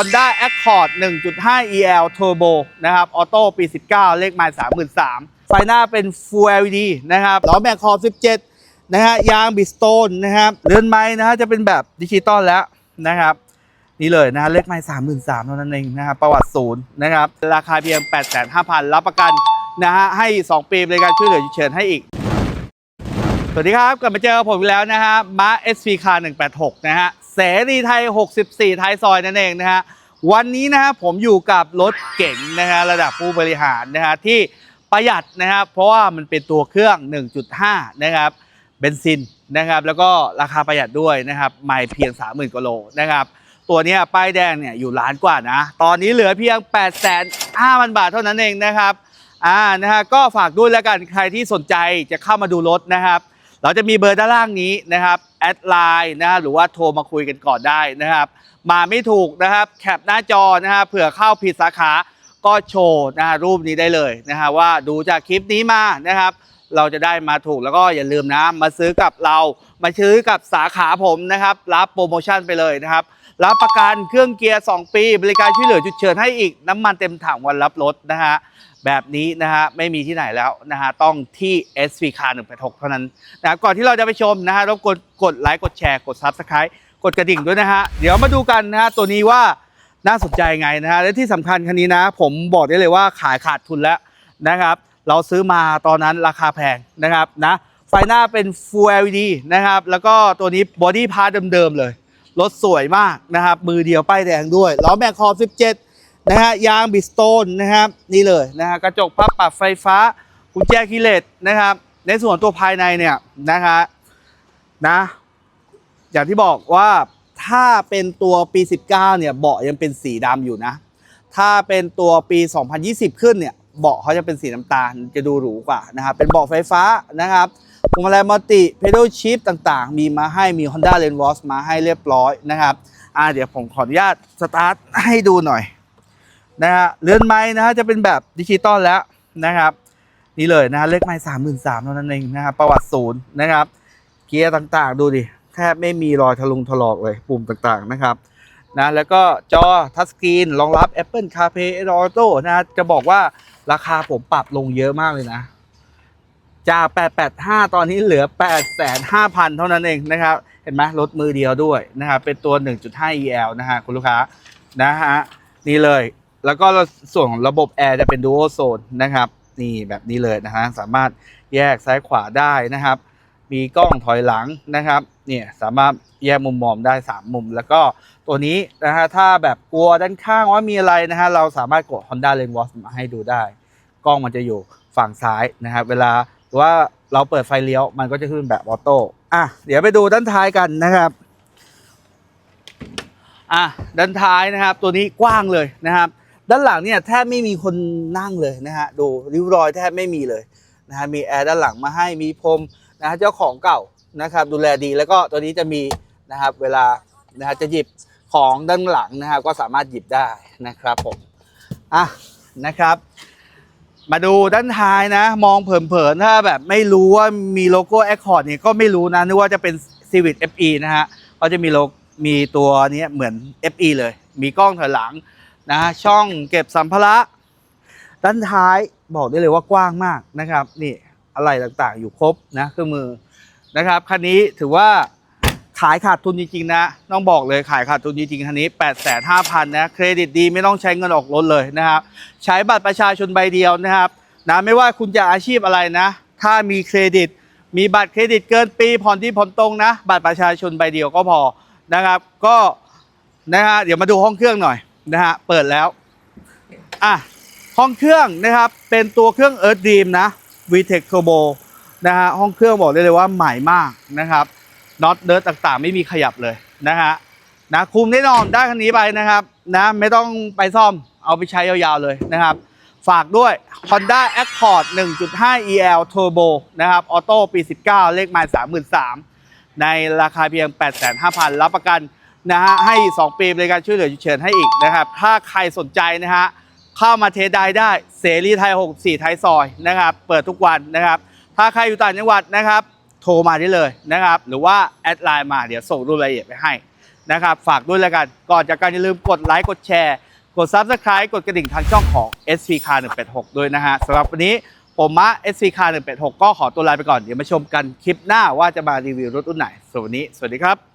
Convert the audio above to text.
Honda Accord 1.5 EL Turbo นะครับออโต้ปี 19 เลขไมล์33,000ไฟหน้าเป็น Full LED นะครับล้อแม็กคอ17 นะฮะยางบิสโตนนะครับเรือนไม้นะฮะจะเป็นแบบดิจิตอลแล้วนะครับนี่เลยนะฮะเลขไมล์33,000เท่านั้นเองนะครับประวัติศูนย์นะครับราคาเพียง85,000รับประกันนะฮะให้2ปีบริการช่วยเหลือฉุกเฉินให้อีก สวัสดีครับกลับมาเจอผมอีกแล้วนะฮะมา SV Car 186นะฮะ เสรีไทย 64 ไทยซอยนั่นเองนะฮะวันนี้นะฮะผมอยู่กับรถเก๋งนะฮะระดับผู้บริหารนะฮะที่ประหยัดนะครับเพราะว่ามันเป็นตัวเครื่อง 1.5 นะครับเบนซินนะครับแล้วก็ราคาประหยัดด้วยนะครับไม่เพียง 30,000กโลนะครับตัวนี้ป้ายแดงเนี่ยอยู่ล้านกว่านะ ตอนนี้เหลือเพียง 8,500,000 บาทเท่านั้นเองนะครับอ่านะฮะก็ฝากด้วยแล้วกันใครที่สนใจจะเข้ามาดูรถนะครับ เราจะมีเบอร์ด้านล่างนี้นะครับแอดไลน์นะฮะหรือว่าโทรมาคุยกันก่อนได้นะครับ มาไม่ถูกนะครับแคปหน้าจอนะฮะเผื่อเข้าผิดสาขาก็โชว์นะฮะรูปนี้ได้เลยนะฮะว่าดูจากคลิปนี้มานะครับ เราจะได้มาถูกแล้วก็อย่าลืมนะ มาซื้อกับเรา มาซื้อกับสาขาผมนะครับ รับโปรโมชั่นไปเลยนะครับ รับประกันเครื่องเกียร์ 2 ปี บริการช่วยเหลือจุดเชิญให้อีกน้ำมันเต็มถังวันรับรถนะฮะแบบนี้นะฮะไม่มีที่ไหนแล้วนะฮะต้องที่ SV Car 186 เท่านั้นนะก่อนที่เราจะไปชมนะฮะรบกวนกดไลค์กดแชร์กด Subscribe กดกระดิ่งด้วยนะฮะเดี๋ยวมาดูกันนะฮะตัวนี้ว่าน่าสนใจไงนะฮะและที่สำคัญคันนี้นะ ผมบอกได้เลยว่าขายขาดทุนแล้วนะครับ เราซื้อมาตอนนั้นราคาแพงนะครับนะไฟหน้าเป็น Full LED นะครับ แล้วก็ตัวนี้บอดี้พาร์ทเดิมๆเลย รถสวยมากนะครับ มือเดียวป้ายแดงด้วย ล้อแม็กคอ17 นะฮะ ยางบิสโตนนะครับ นี่เลยนะฮะ กระจกพับปรับไฟฟ้า กุญแจคีย์เลสนะครับ ในส่วนตัวภายในเนี่ยนะฮะนะ อย่างที่บอกว่าถ้าเป็นตัวปี 19 เนี่ย เบาะยังเป็นสีดำอยู่นะ ถ้าเป็นตัวปี 2020 ขึ้นเนี่ย เบาะเขาจะเป็นสีน้ำตาลจะดูหรูกว่านะครับเป็นเบาะไฟฟ้านะครับพวงมาลัยมัลติเพด l ชิปต่างๆ มีมาให้มี Honda l a n w a s มาให้เรียบร้อยนะครับอ่าเดี๋ยวผมขออนุญาตสตาร์ทให้ดูหน่อยนะฮะเรือนไม้นะฮะจะเป็นแบบดิจิตอลแล้วนะครับ นี่เลยนะฮะเลขไม้สามหมื่นสามเท่านั้นเองนะครับประวัติศูนย์นะครับ เกียร์ต่างๆ ดูดิแทบไม่มีรอยทะลุงถลอกเลยปุ่มต่างๆนะครับนะแล้วก็จอทัชสกรีนรองรับ Apple CarPlay Auto นะฮะจะบอกว่า ราคาผมปรับลงเยอะมากเลยนะ จาก 885 ตอนนี้เหลือ 8,500 เท่านั้นเองนะครับ เห็นไหมรถมือเดียวด้วยนะครับเป็นตัว 1.5 EL นะฮะคุณลูกค้านะฮะนี่เลยแล้วก็ส่วนของระบบแอร์จะเป็น Dual Zone นะครับนี่แบบนี้เลยนะฮะสามารถแยกซ้ายขวาได้นะครับ มีกล้องถอยหลังนะครับเนี่ยสามารถแยกมุมมองได้ 3 มุม แล้วก็ตัวนี้นะฮะถ้าแบบกลัวด้านข้างว่ามีอะไรนะฮะเราสามารถกด Honda Lane Watch มาให้ดูได้ ล้องมันจะอยู่ฝั่งซ้ายนะครับ เวลาว่าเราเปิดไฟเลี้ยวมันก็จะขึ้นแบบออโต้อะเดี๋ยวไปดูด้านท้ายกันนะครับอะด้านท้ายนะครับ ตัวนี้กว้างเลยนะครับ ด้านหลังเนี่ยแทบไม่มีคนนั่งเลยนะฮะดูริ้วรอยแทบไม่มีเลยนะฮะมีแอร์ด้านหลังมาให้มีพรมนะฮะเจ้าของเก่านะครับ ดูแลดีแล้วก็ตัวนี้จะมีนะครับเวลานะฮะจะหยิบของด้านหลังนะครับก็สามารถหยิบได้นะครับผมอะนะครับ มาดูด้านท้ายนะ มองเผินๆถ้าแบบไม่รู้ว่ามีโลโก้ Accord เนี่ยก็ไม่รู้นะนึกว่าจะเป็น Civic FE นะฮะก็จะมีโลมีตัวนี้เหมือน FE เลย มีกล้องถอยหลังนะช่องเก็บสัมภาระ ด้านท้ายบอกได้เลยว่ากว้างมากนะครับ นี่อะไรต่างๆอยู่ครบนะเครื่องมือนะครับคันนี้ถือว่า ขายขาดทุนจริงๆนะต้องบอกเลยขายขาดทุนจริงๆคันนี้ 8 5 0 0 0นะเครดิตดีไม่ต้องใช้เงินออกรถเลยนะครับใช้บัตรประชาชนใบเดียวนะครับนะไม่ว่าคุณจะอาชีพอะไรนะ ถ้ามีเครดิต มีบัตรเครดิตเกินปีผ่อนที่ผ่อนตรงนะ บัตรประชาชนใบเดียวก็พอนะครับก็นะฮะเดี๋ยวมาดูห้องเครื่องหน่อยนะฮะเปิดแล้วอะห้องเครื่องนะครับเป็นตัวเครื่อง Earth Dream นะ VTEC Turbo นะฮะห้องเครื่องบอกได้เลยว่าใหม่มากนะครับ น็อตเดิร์ต่างๆ ไม่มีขยับเลยนะฮะนะคุมแน่นอนได้คันนี้ไปนะครับนะไม่ต้องไปซ่อมเอาไปใช้ยาวๆเลยนะครับ ฝากด้วย Honda Accord 1.5 EL Turbo นะครับออโต้ปี 19 เลขไมล์33,000 ในราคาเพียง 85,000 รับประกันนะฮะให้ 2 ปีบริการช่วยเหลือฉุกเฉินให้อีกนะครับ ถ้าใครสนใจนะฮะเข้ามาเทสได้ได้เสรีไทย 64 ไทยซอยนะครับ เปิดทุกวันนะครับ ถ้าใครอยู่ต่างจังหวัดนะครับ โทรมาได้เลยนะครับ หรือว่าแอดไลน์มาเดี๋ยวส่งรูปรายละเอียดไปให้นะครับ ฝากด้วยแล้วกัน ก่อนจากการอย่าลืมกดไลค์กดแชร์ กด Subscribe กดกระดิ่งทางช่องของ SV Car 186 ด้วยนะฮะสำหรับวันนี้ผมมะ SV Car 186 ก็ขอตัวลาไปก่อน เดี๋ยวมาชมกันคลิปหน้าว่าจะมารีวิวรถรุ่นไหนสวัสดีสวัสดีครับ